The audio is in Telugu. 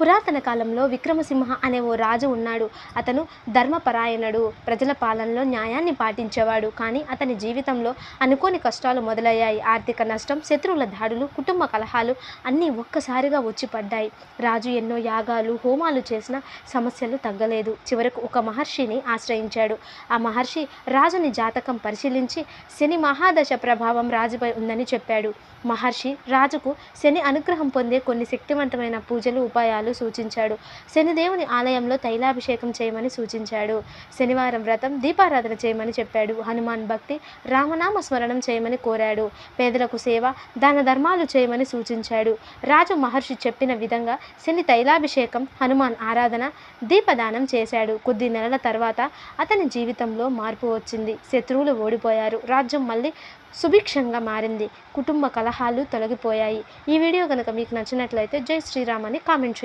పురాతన కాలంలో విక్రమసింహ అనే ఓ రాజు ఉన్నాడు. అతను ధర్మపరాయణుడు ప్రజల పాలనలో న్యాయాన్ని పాటించేవాడు. కానీ అతని జీవితంలో అనుకోని కష్టాలు మొదలయ్యాయి. ఆర్థిక నష్టం శత్రువుల దాడులు కుటుంబ కలహాలు అన్నీ ఒక్కసారిగా వచ్చి పడ్డాయి రాజు ఎన్నో యాగాలు హోమాలు చేసిన సమస్యలు తగ్గలేదు. చివరకు ఒక మహర్షిని ఆశ్రయించాడు. ఆ మహర్షి రాజుని జాతకం పరిశీలించి శని మహాదశ ప్రభావం రాజుపై ఉందని చెప్పాడు. మహర్షి రాజుకు శని అనుగ్రహం పొందే కొన్ని శక్తివంతమైన పూజలు ఉపాయాలు సూచించాడు. శనిదేవుని ఆలయంలో తైలాభిషేకం చేయమని సూచించాడు. శనివారం వ్రతం దీపారాధన చేయమని చెప్పాడు. హనుమాన్ భక్తి రామనామ స్మరణం చేయమని కోరాడు. పేదలకు సేవ దాన ధర్మాలు చేయమని సూచించాడు. రాజు మహర్షి చెప్పిన విధంగా శని తైలాభిషేకం హనుమాన్ ఆరాధన దీపదానం చేశాడు. కొద్ది నెలల తర్వాత అతని జీవితంలో మార్పు వచ్చింది. శత్రువులు ఓడిపోయారు. రాజ్యం మళ్ళీ సుభిక్షంగా మారింది. కుటుంబ కలహాలు తొలగిపోయాయి. ఈ వీడియో కనుక మీకు నచ్చినట్లయితే జై శ్రీరామ్ అని కామెంట్